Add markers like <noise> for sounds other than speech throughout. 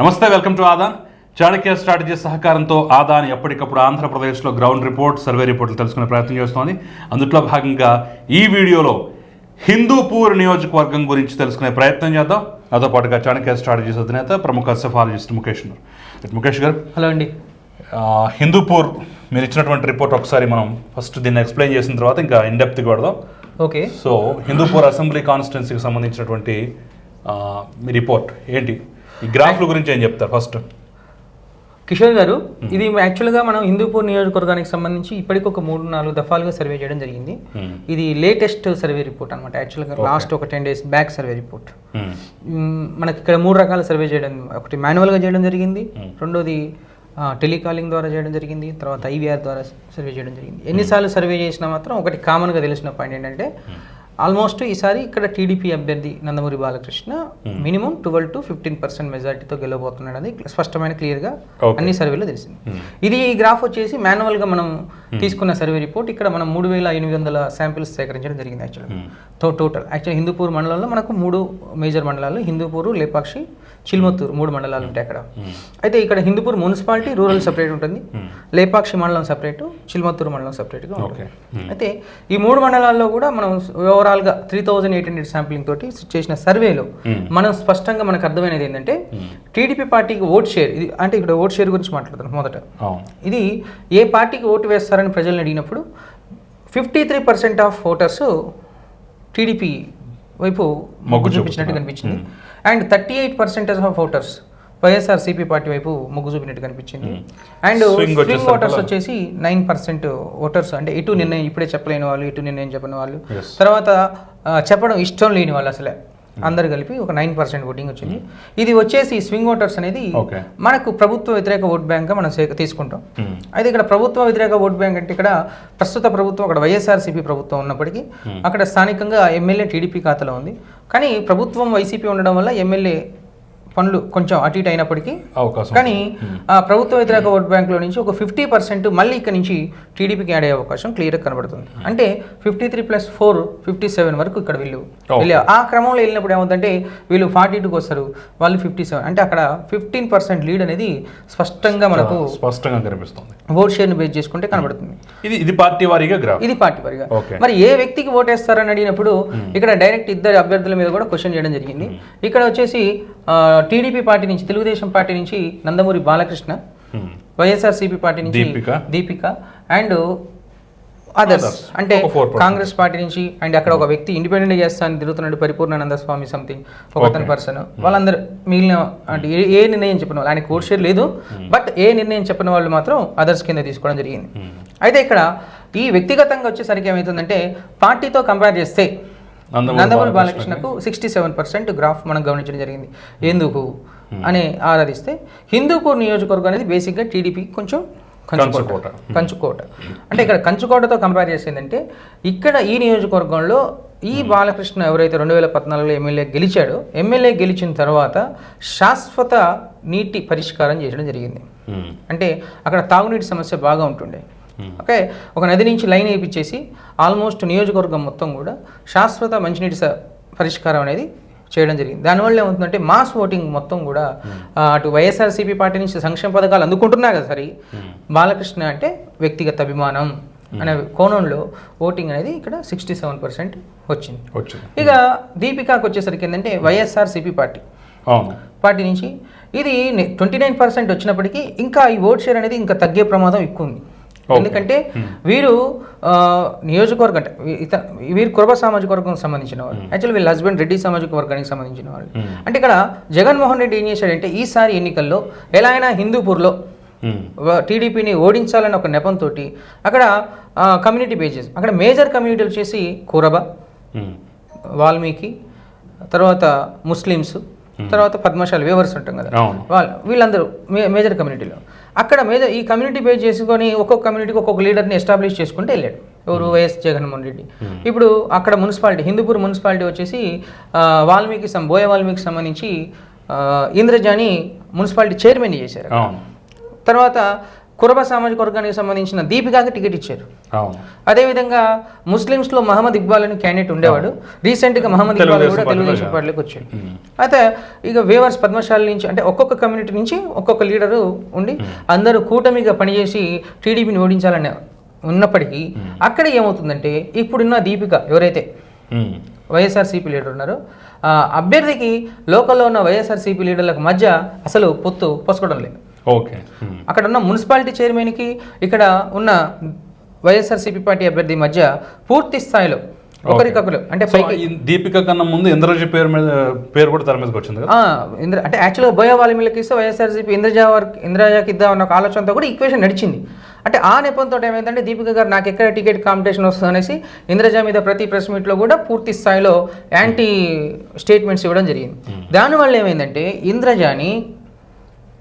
నమస్తే welcome to Aadan. Chanakya strategy సహకారంతో ఆదాన్ ఎప్పటికప్పుడు ఆంధ్రప్రదేశ్లో గ్రౌండ్ రిపోర్ట్ సర్వే రిపోర్ట్లు తెలుసుకునే ప్రయత్నం చేస్తోంది. అందులో భాగంగా ఈ వీడియోలో హిందూపూర్ నియోజకవర్గం గురించి తెలుసుకునే ప్రయత్నం చేద్దాం. నాతో పాటుగా చాణక్య స్ట్రాటజీస్ అధినేత ప్రముఖ సెఫాలజిస్ట్ ముఖేష్ ముఖేష్ గారు. హలో అండి. హిందూపూర్ మీరు ఇచ్చినటువంటి రిపోర్ట్ ఒకసారి మనం ఫస్ట్ దీన్ని ఎక్స్ప్లెయిన్ చేసిన తర్వాత ఇంకా ఇన్డెప్త్కి పెడదాం. ఓకే. సో హిందూపూర్ అసెంబ్లీ కాన్స్టిట్యున్సీకి సంబంధించినటువంటి మీ రిపోర్ట్ ఏంటి? ఈ గ్రాఫ్ల గురించి ఏం చెప్తారు ఫస్ట్? కిషోర్ గారు ఇది యాక్చువల్గా మనం హిందూపూర్ నియోజకవర్గానికి సంబంధించి ఇప్పటికి ఒక మూడు నాలుగు దఫాలుగా సర్వే చేయడం జరిగింది. ఇది లేటెస్ట్ సర్వే రిపోర్ట్ అనమాట యాక్చువల్గా లాస్ట్ ఒక ten days back survey report. మనకి ఇక్కడ మూడు రకాల సర్వే చేయడం ఒకటి మాన్యువల్గా చేయడం జరిగింది రెండోది టెలికాలింగ్ ద్వారా చేయడం జరిగింది తర్వాత ఐవీఆర్ ద్వారా సర్వే చేయడం జరిగింది. ఎన్నిసార్లు సర్వే చేసినా మాత్రం ఒకటి కామన్గా తెలిసిన పాయింట్ ఏంటంటే ఆల్మోస్ట్ ఈసారి ఇక్కడ టీడీపీ అభ్యర్థి Nandamuri Balakrishna minimum twelve to fifteen percent మెజార్టీతో గెలవబోతున్నాడు అది స్పష్టమైన క్లియర్గా. అన్ని సర్వేలో తెలిసింది. ఇది ఈ గ్రాఫ్ వచ్చేసి మాన్యువల్గా మనం తీసుకున్న సర్వే రిపోర్ట్. ఇక్కడ మనం మూడు వేల ఎనిమిది వందల శాంపిల్స్ సేకరించడం జరిగింది యాక్చువల్గా టోటల్. యాక్చువల్ హిందూపూర్ మండలంలో మనకు మూడు మేజర్ మండలాలు హిందూపూరు లేపాక్షి చిల్మత్తూరు మూడు మండలాలు ఉంటాయి అక్కడ. అయితే ఇక్కడ హిందూపూర్ మున్సిపాలిటీ రూరల్ సపరేట్ ఉంటుంది. లేపాక్షి మండలం సపరేట్ చిల్మత్తూరు మండలం సపరేట్గా ఉంటుంది. అయితే ఈ మూడు మండలాల్లో కూడా మనం ఓవరాల్గా three thousand eight hundred sampling తోటి చేసిన సర్వేలో మనం స్పష్టంగా మనకు అర్థమైనది ఏంటంటే టీడీపీ పార్టీకి ఓట్ షేర్ ఇది అంటే ఇక్కడ ఓట్ షేర్ గురించి మాట్లాడుతున్నాం మొదట. ఇది ఏ పార్టీకి ఓటు వేస్తారని ప్రజల్ని అడిగినప్పుడు fifty three percent of voters TDP వైపు మొగ్గు చూపించినట్టు కనిపించింది. And thirty eight percentage of voters YSRCP party వైపు మొగ్గు చూపినట్టు కనిపించింది. అండ్ స్వింగ్ ఓటర్స్ వచ్చేసి నైన్ పర్సెంట్ ఓటర్స్. అంటే ఇటు నిర్ణయం ఇప్పుడే చెప్పలేని వాళ్ళు ఇటు నిర్ణయం చెప్పని వాళ్ళు. తర్వాత చెప్పడం ఇష్టం లేని వాళ్ళు అసలే. అందరు కలిపి ఒక నైన్ పర్సెంట్ ఓటింగ్ వచ్చింది. ఇది వచ్చేసి స్వింగ్ ఓటర్స్ అనేది మనకు ప్రభుత్వ వ్యతిరేక ఓట్ బ్యాంక్గా మనం తీసుకుంటాం. మ్మ్. అయితే ఇక్కడ ప్రభుత్వ వ్యతిరేక ఓట్ బ్యాంక్ అంటే ఇక్కడ ప్రస్తుత ప్రభుత్వం అక్కడ వైఎస్ఆర్సీపీ ప్రభుత్వం ఉన్నప్పటికీ అక్కడ స్థానికంగా ఎమ్మెల్యే టీడీపీ ఖాతాలో ఉంది. కానీ ప్రభుత్వం వైసీపీ ఉండడం వల్ల ఎమ్మెల్యే పనులు కొంచెం అటు ఇటు అయినప్పటికీ అవకాశం కానీ ఆ ప్రభుత్వ వ్యతిరేక ఓట్ బ్యాంక్లో నుంచి ఒక ఫిఫ్టీ పర్సెంట్ మళ్ళీ ఇక్కడ నుంచి టీడీపీకి యాడ్ అయ్యే అవకాశం క్లియర్గా కనబడుతుంది. అంటే fifty three plus four fifty seven వరకు ఇక్కడ. వెళ్ళే ఆ క్రమంలో వెళ్ళినప్పుడు ఏమవుతుందంటే వీళ్ళు ఫార్టీ టూకి వస్తారు వాళ్ళు ఫిఫ్టీ సెవెన్. అంటే అక్కడ ఫిఫ్టీన్ పర్సెంట్ లీడ్ అనేది స్పష్టంగా మనకు స్పష్టంగా కనిపిస్తుంది. ఓట్ షేర్ని బేస్ చేసుకుంటే కనబడుతుంది. ఇది ఇది పార్టీ వారీగా గ్రాఫ్. ఇది పార్టీ ఓకే మరి ఏ వ్యక్తికి ఓటేస్తారని అడిగినప్పుడు ఇక్కడ డైరెక్ట్ ఇద్దరు అభ్యర్థుల మీద కూడా క్వశ్చన్ చేయడం జరిగింది. ఇక్కడ వచ్చేసి టీడీపీ పార్టీ నుంచి తెలుగుదేశం పార్టీ నుంచి నందమూరి బాలకృష్ణ. వైఎస్ఆర్సీపీ పార్టీ నుంచి దీపిక. Deepika and others. అంటే ఒక 4%. కాంగ్రెస్ పార్టీ నుంచి అండ్ అక్కడ ఒక వ్యక్తి ఇండిపెండెంట్ చేస్తాను తిరుగుతున్నాడు పరిపూర్ణానంద స్వామి సంథింగ్ ఒక అతని పర్సన్ వాళ్ళందరూ మిగిలిన అంటే ఏ- నిర్ణయం చెప్పిన వాళ్ళు ఆయన కోర్ట్ షేర్ లేదు బట్ ఏ నిర్ణయం చెప్పిన వాళ్ళు మాత్రం అదర్స్ కింద తీసుకోవడం జరిగింది. అయితే ఇక్కడ ఈ వ్యక్తిగతంగా వచ్చేసరికి ఏమవుతుందంటే పార్టీతో కంపేర్ చేస్తే నందమూరి బాలకృష్ణకు సిక్స్టీ సెవెన్ పర్సెంట్ గ్రాఫ్ మనం గమనించడం జరిగింది. ఎందుకు? అని ఆరాధిస్తే హిందూపూర్ నియోజకవర్గం అనేది బేసిక్గా టీడీపీ కొంచెం కంచుకోట. కంచుకోట. కంచుకోట. అంటే ఇక్కడ కంచుకోటతో కంపేర్ చేసేదంటే ఇక్కడ ఈ నియోజకవర్గంలో ఈ బాలకృష్ణ ఎవరైతే రెండు వేల పద్నాలుగులో ఎమ్మెల్యే గెలిచాడో ఎమ్మెల్యే గెలిచిన తర్వాత శాశ్వత నీటి పరిష్కారం చేయడం జరిగింది. అంటే అక్కడ తాగునీటి సమస్య బాగా ఉంటుండే. ఓకే? ఒక నది నుంచి లైన్ వేయించేసి ఆల్మోస్ట్ నియోజకవర్గం మొత్తం కూడా శాశ్వత మంచినీటి పరిష్కారం అనేది చేయడం జరిగింది. దానివల్ల ఏమవుతుందంటే మాస్ ఓటింగ్ మొత్తం కూడా ఆ, అటు వైఎస్ఆర్సీపీ పార్టీ నుంచి సంక్షేమ పథకాలు అందుకుంటున్నా కదా సరే. బాలకృష్ణ అంటే వ్యక్తిగత అభిమానం అనే కోణంలో ఓటింగ్ అనేది ఇక్కడ సిక్స్టీ సెవెన్ పర్సెంట్ వచ్చింది. ఇక దీపికాకు వచ్చేసరికి ఏంటంటే వైఎస్ఆర్సీపీ పార్టీ. పార్టీ నుంచి ఇది ట్వంటీ నైన్ పర్సెంట్ వచ్చినప్పటికీ ఇంకా ఈ ఓట్ షేర్ అనేది ఇంకా తగ్గే ప్రమాదం ఎక్కువ ఉంది. ఎందుకంటే వీరు నియోజకవర్గం అంటే వీరు కురబ సామాజిక వర్గం సంబంధించిన వాళ్ళు. యాక్చువల్లీ వీళ్ళ హస్బెండ్ రెడ్డి సామాజిక వర్గానికి సంబంధించిన వాళ్ళు. అంటే ఇక్కడ జగన్మోహన్ రెడ్డి ఏం చేశాడంటే ఈసారి ఎన్నికల్లో ఎలా అయినా హిందూపూర్లో. టీడీపీని ఓడించాలని ఒక నెపంతో అక్కడ కమ్యూనిటీ బేజెస్ అక్కడ మేజర్ కమ్యూనిటీలు వచ్చేసి కురబ. వాల్మీకి తర్వాత ముస్లిమ్స్ తర్వాత పద్మశాలి వేవర్స్ ఉంటాం కదా. వాళ్ళు వీళ్ళందరూ మేజర్ కమ్యూనిటీలో. అక్కడ మేజర్ ఈ కమ్యూనిటీ బేస్ చేసుకొని ఒక్కొక్క కమ్యూనిటీకి ఒక్కొక్క లీడర్ని ఎస్టాబ్లిష్ చేసుకుంటూ వెళ్ళాడు. ఎవరు వైఎస్ జగన్మోహన్ రెడ్డి. ఇప్పుడు అక్కడ మున్సిపాలిటీ హిందూపూర్ మున్సిపాలిటీ వచ్చేసి వాల్మీకి సం బోయ వాల్మీకి సంబంధించి ఇంద్రజాని మున్సిపాలిటీ చైర్మన్ చేశారు తర్వాత కురబ సామాజిక వర్గానికి సంబంధించిన దీపికాకి టికెట్ ఇచ్చారు. అదేవిధంగా ముస్లిమ్స్లో మహమ్మద్ ఇక్బాల్ అని క్యాండిడేట్ ఉండేవాడు. రీసెంట్గా మహమ్మద్ ఇక్బాల్ కూడా తెలుగుదేశం పార్టీలోకి వచ్చాడు. అయితే ఇక వేవర్స్ పద్మశాలి నుంచి అంటే ఒక్కొక్క కమ్యూనిటీ నుంచి ఒక్కొక్క లీడరు ఉండి అందరూ కూటమిగా పనిచేసి టీడీపీని ఓడించాలని ఉన్నప్పటికీ అక్కడ ఏమవుతుందంటే ఇప్పుడున్న దీపిక ఎవరైతే. వైఎస్ఆర్సీపీ లీడర్ ఉన్నారు ఆ అభ్యర్థికి లోకల్లో ఉన్న వైఎస్ఆర్సీపీ లీడర్లకు మధ్య అసలు పొత్తు పొసకడం లేదు. ఓకే. ఉమ్. అక్కడ ఉన్న మున్సిపాలిటీ చైర్మన్కి ఇక్కడ ఉన్న వైఎస్ఆర్సీపీ పార్టీ అభ్యర్థి మధ్య పూర్తి స్థాయిలో ఒకరికొకరు అంటే దీపిక కన్నా ముందు ఇంద్రజీ పేరు మీద పేరు కూడా తెర మీదకి వచ్చింది ఇంద్ర అంటే యాక్చువల్గా బోయా వాల్మీలకి ఇస్తే వైఎస్ఆర్సీపీ ఇంద్రజా వర్క్ ఇంద్రజాకి ఇద్దాం అన్న ఒక ఆలోచనతో కూడా ఈక్వేషన్ నడిచింది. అంటే ఆ నెపంతో ఏమైందంటే దీపిక గారు నాకు ఎక్కడ టికెట్ కాంపిటీషన్ వస్తుంది అనేసి ఇంద్రజా మీద ప్రతి ప్రెస్ మీట్లో కూడా పూర్తి స్థాయిలో యాంటీ స్టేట్మెంట్స్ ఇవ్వడం జరిగింది. దానివల్ల ఏమైందంటే ఇంద్రజాని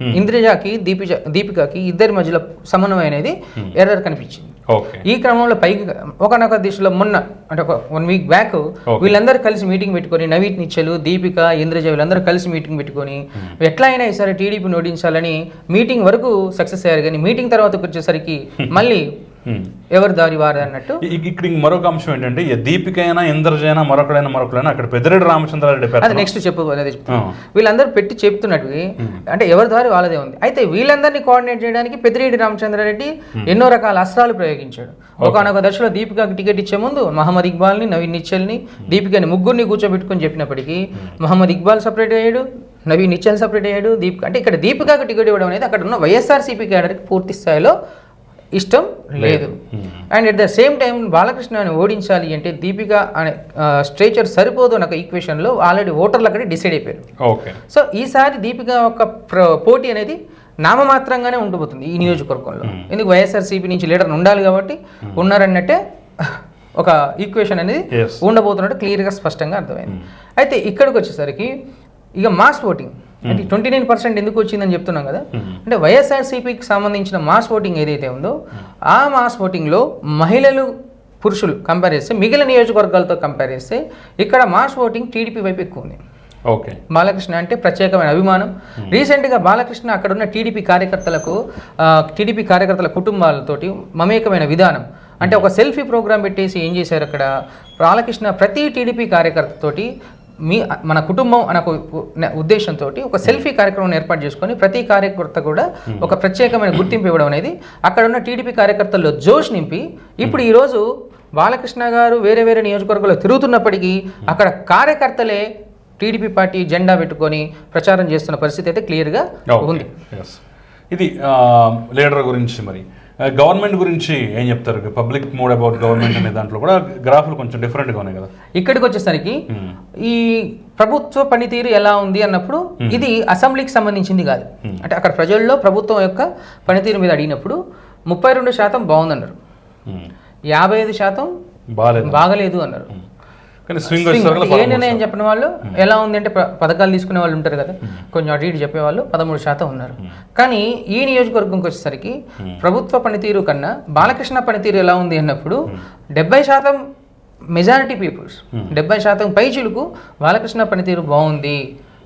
ఇంద్రజాకి దీపిజ దీపికకి ఇద్దరి మధ్యలో సమన్వయం అనేది ఎర్రర్ కనిపించింది. ఓకే ఈ క్రమంలో పైకి ఒకనొక దిశలో మొన్న అంటే ఒక వన్ వీక్ బ్యాక్ వీళ్ళందరూ కలిసి మీటింగ్ పెట్టుకొని నవీత్ నిచ్చలు దీపిక ఇంద్రజ వీళ్ళందరూ కలిసి మీటింగ్ పెట్టుకొని ఎట్లా అయినా ఈసారి టీడీపీని ఓడించాలని మీటింగ్ వరకు సక్సెస్ అయ్యారు. కానీ మీటింగ్ తర్వాత వచ్చేసరికి <laughs> మళ్ళీ. ఎవరు దారి వారు అన్నట్టు ఇక్కడ ఇంక మరొక అంశం ఏంటంటే ఈ దీపిక అయినా ఇంద్రజ అయినా మరొకడైనా మరొకడైనా అక్కడ పెద్దిరెడ్డి రామచంద్రారెడ్డి అది నెక్స్ట్ చెప్పు. వీళ్ళందరూ పెట్టి చెప్తున్నట్టు అంటే ఎవరి దారి వాళ్ళదే ఉంది. అయితే వీళ్ళందరినీ కోఆర్డినేట్ చేయడానికి పెద్దిరెడ్డి రామచంద్రారెడ్డి ఎన్నో రకాల అస్త్రాలు ప్రయోగించాడు. ఒకనొక దశలో దీపికకి టికెట్ ఇచ్చే ముందు మహమ్మద్ ఇక్బాల్ని నవీన్ నిచ్చల్ని దీపికని ముగ్గురిని కూర్చోబెట్టుకొని చెప్పినప్పటికీ మహమ్మద్ ఇక్బాల్ సపరేట్ అయ్యాడు నవీన్ నిచ్చల్ సపరేట్ అయ్యాడు దీపిక అంటే ఇక్కడ దీపికకి టికెట్ ఇవ్వడం అనేది అక్కడ ఉన్న వైఎస్ఆర్సీపీ క్యాడర్కి పూర్తి స్థాయిలో ఇష్టం లేదు. And at the same time బాలకృష్ణని ఓడించాలి అంటే దీపిక అనే స్ట్రేచర్ సరిపోదు అన్న ఒక ఈక్వేషన్లో ఆల్రెడీ ఓటర్లు అక్కడ డిసైడ్ అయిపోయారు. ఓకే సో ఈసారి దీపిక ఒక ప్ర- పోటీ అనేది నామమాత్రంగానే ఉండిపోతుంది ఈ నియోజకవర్గంలో. ఎందుకు వైఎస్ఆర్సీపీ నుంచి లీడర్ ఉండాలి కాబట్టి ఉన్నారన్నట్టే ఒక ఈక్వేషన్ అనేది. ఉండబోతున్నట్టు క్లియర్గా స్పష్టంగా అర్థమైంది. అయితే ఇక్కడికి వచ్చేసరికి ఇక మాస్ ఓటింగ్ అంటే ట్వంటీ నైన్ పర్సెంట్ ఎందుకు వచ్చిందని చెప్తున్నాం కదా? అంటే వైఎస్ఆర్సీపీకి సంబంధించిన మాస్ ఓటింగ్ ఏదైతే ఉందో ఆ మాస్ ఓటింగ్లో మహిళలు పురుషులు కంపేర్ చేస్తే మిగిలిన నియోజకవర్గాలతో కంపేర్ చేస్తే ఇక్కడ మాస్ ఓటింగ్ టీడీపీ వైపు ఎక్కువ ఉంది. ఓకే. బాలకృష్ణ అంటే ప్రత్యేకమైన అభిమానం. రీసెంట్గా బాలకృష్ణ అక్కడ ఉన్న టీడీపీ కార్యకర్తలకు టీడీపీ కార్యకర్తల కుటుంబాలతోటి మమేకమైన విధానం. అంటే ఒక సెల్ఫీ ప్రోగ్రామ్ పెట్టేసి ఏం చేశారు అక్కడ? బాలకృష్ణ ప్రతి టీడీపీ కార్యకర్తతోటి మీ మన కుటుంబం అనే ఉద్దేశంతో ఒక సెల్ఫీ కార్యక్రమం ఏర్పాటు చేసుకొని ప్రతి కార్యకర్త కూడా ఒక ప్రత్యేకమైన గుర్తింపు ఇవ్వడం అనేది అక్కడ ఉన్న టీడీపీ కార్యకర్తల్లో జోష్ నింపి ఇప్పుడు ఈరోజు బాలకృష్ణ గారు వేరే వేరే నియోజకవర్గాల్లో తిరుగుతున్నప్పటికీ అక్కడ కార్యకర్తలే టీడీపీ పార్టీ జెండా పెట్టుకొని ప్రచారం చేస్తున్న పరిస్థితి అయితే క్లియర్గా ఉంది. ఇది లీడర్ గురించి మరి. గవర్నమెంట్ గురించి ఏం చెప్తారు? పబ్లిక్ మోడ్ అబౌట్ గవర్నమెంట్ అనే దాంట్లో కూడా గ్రాఫ్లు కొంచెం డిఫరెంట్గా ఉన్నాయి కదా. ఇక్కడికి వచ్చేసరికి Hmm. ఈ ప్రభుత్వ పనితీరు ఎలా ఉంది అన్నప్పుడు ఇది అసెంబ్లీకి సంబంధించింది కాదు. అంటే అక్కడ ప్రజల్లో ప్రభుత్వం యొక్క పనితీరు మీద అడిగినప్పుడు ముప్పై రెండు శాతం బాగుందన్నారు. యాభై ఐదు శాతం బాగాలేదు. బాగలేదు అన్నారు. కానీ స్వింగ్ ఏ నిర్ణయం చెప్పిన వాళ్ళు ఎలా ఉంది అంటే పథకాలు తీసుకునే వాళ్ళు ఉంటారు కదా కొంచెం అటు ఇటు చెప్పేవాళ్ళు పదమూడు శాతం ఉన్నారు. కానీ ఈ నియోజకవర్గంకి వచ్చేసరికి ప్రభుత్వ పనితీరు కన్నా బాలకృష్ణ పనితీరు ఎలా ఉంది అన్నప్పుడు డెబ్బై శాతం మెజారిటీ పీపుల్స్ డెబ్బై శాతం పైచులకు బాలకృష్ణ పనితీరు బాగుంది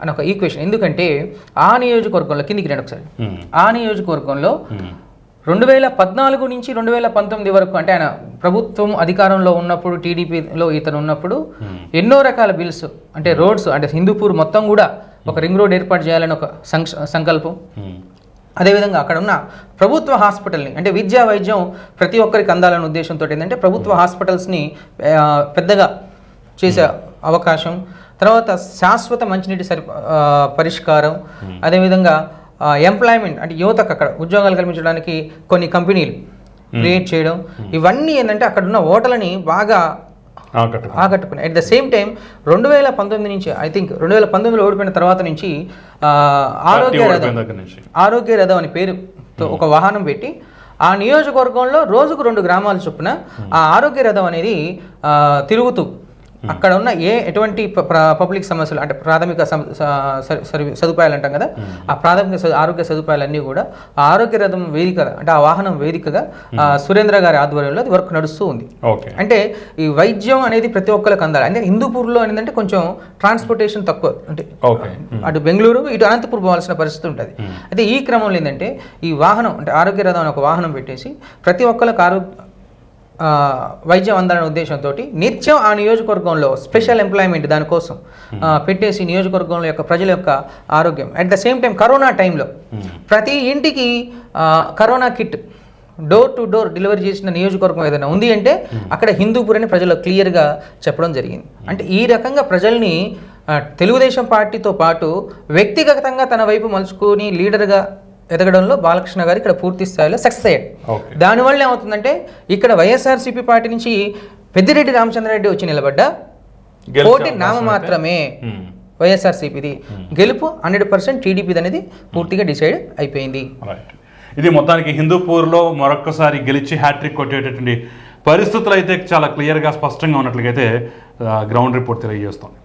అని ఒక ఈక్వేషన్ ఎందుకంటే ఆ నియోజకవర్గంలో కిందికి రండి ఒకసారి. ఆ నియోజకవర్గంలో. రెండు వేల పద్నాలుగు నుంచి రెండు వేల పంతొమ్మిది వరకు అంటే ఆయన ప్రభుత్వం అధికారంలో ఉన్నప్పుడు టీడీపీలో ఇతను ఉన్నప్పుడు ఎన్నో రకాల బిల్స్ అంటే రోడ్స్ అంటే హిందూపూర్ మొత్తం కూడా ఒక రింగ్ రోడ్ ఏర్పాటు చేయాలని ఒక సంక్ష- సంకల్పం. ఉమ్. అదేవిధంగా అక్కడ ఉన్న ప్రభుత్వ హాస్పిటల్ని అంటే విద్యా వైద్యం ప్రతి ఒక్కరికి అందాలనే ఉద్దేశంతో ఏంటంటే ప్రభుత్వ హాస్పిటల్స్ని ఆ, పెద్దగా చేసే అవకాశం. తర్వాత శాశ్వత మంచినీటి సరి పరిష్కారం. అదేవిధంగా ఎంప్లాయ్మెంట్ అంటే యువతకు అక్కడ ఉద్యోగాలు కల్పించడానికి కొన్ని కంపెనీలు క్రియేట్ చేయడం. ఇవన్నీ ఏంటంటే అక్కడ ఉన్న ఓటర్లని బాగా ఆకట్టు ఆకట్టుకున్నాయి. అట్ ద సేమ్ టైం రెండు వేల పంతొమ్మిది నుంచి ఐ థింక్ రెండు వేల పంతొమ్మిదిలో ఓడిపోయిన తర్వాత నుంచి ఆరోగ్య రథం ఆరోగ్య రథం అని పేరుతో ఒక వాహనం పెట్టి ఆ నియోజకవర్గంలో రోజుకు రెండు గ్రామాల చొప్పున ఆ ఆరోగ్య రథం అనేది తిరుగుతూ అక్కడ ఉన్న ఏ ఎటువంటి పబ్లిక్ సమస్యలు అంటే ప్రాథమిక సదుపాయాలు అంటాం కదా? ఆ ప్రాథమిక ఆరోగ్య సదుపాయాలన్నీ కూడా ఆరోగ్య రథం వేదికగా అంటే ఆ వాహనం వేదికగా ఆ, సురేంద్ర గారి ఆధ్వర్యంలో అది వర్క్ నడుస్తూ ఉంది. అంటే ఈ వైద్యం అనేది ప్రతి ఒక్కరికి అందాలి. అంటే హిందూపూర్లో ఏంటంటే కొంచెం ట్రాన్స్పోర్టేషన్ తక్కువ. అంటే అటు బెంగళూరు ఇటు అనంతపూర్ పోవాల్సిన పరిస్థితి ఉంటుంది. అయితే ఈ క్రమంలో ఏంటంటే ఈ వాహనం అంటే ఆరోగ్య రథం అనే ఒక వాహనం పెట్టేసి ప్రతి ఒక్కరికి ఆరోగ్య వైద్యం అందాలనే ఉద్దేశంతో నిత్యం ఆ నియోజకవర్గంలో స్పెషల్ ఎంప్లాయ్మెంట్ దానికోసం ఆ, పెట్టేసి నియోజకవర్గంలో యొక్క ప్రజల యొక్క ఆరోగ్యం. At the same time corona టైంలో ప్రతి ఇంటికి corona kit door to door delivery చేసిన నియోజకవర్గం ఏదైనా ఉంది అంటే అక్కడ హిందూపూర్ అని ప్రజలు క్లియర్గా చెప్పడం జరిగింది. అంటే ఈ రకంగా ప్రజల్ని తెలుగుదేశం పార్టీతో పాటు వ్యక్తిగతంగా తన వైపు మలుచుకొని లీడర్గా ఎదగడంలో బాలకృష్ణ గారు ఇక్కడ పూర్తి స్థాయిలో సక్సెస్ అయ్యాడు దానివల్ల ఏమవుతుందంటే ఇక్కడ వైఎస్ఆర్సీపీ పార్టీ నుంచి పెద్దిరెడ్డి రామచంద్రారెడ్డి వచ్చి నిలబడ్డా పోటీ అవకాశం నామ మాత్రమే. వైఎస్ఆర్సీపీది. గెలుపు హండ్రెడ్ పర్సెంట్ టీడీపీది అనేది పూర్తిగా డిసైడ్ అయిపోయింది. ఇది మొత్తానికి హిందూపూర్లో మరొక్కసారి గెలిచి హ్యాట్రిక్ కొట్టేటటువంటి పరిస్థితులు అయితే చాలా క్లియర్గా స్పష్టంగా ఉన్నట్లుగైతే గ్రౌండ్ రిపోర్ట్ తెలియజేస్తుంది.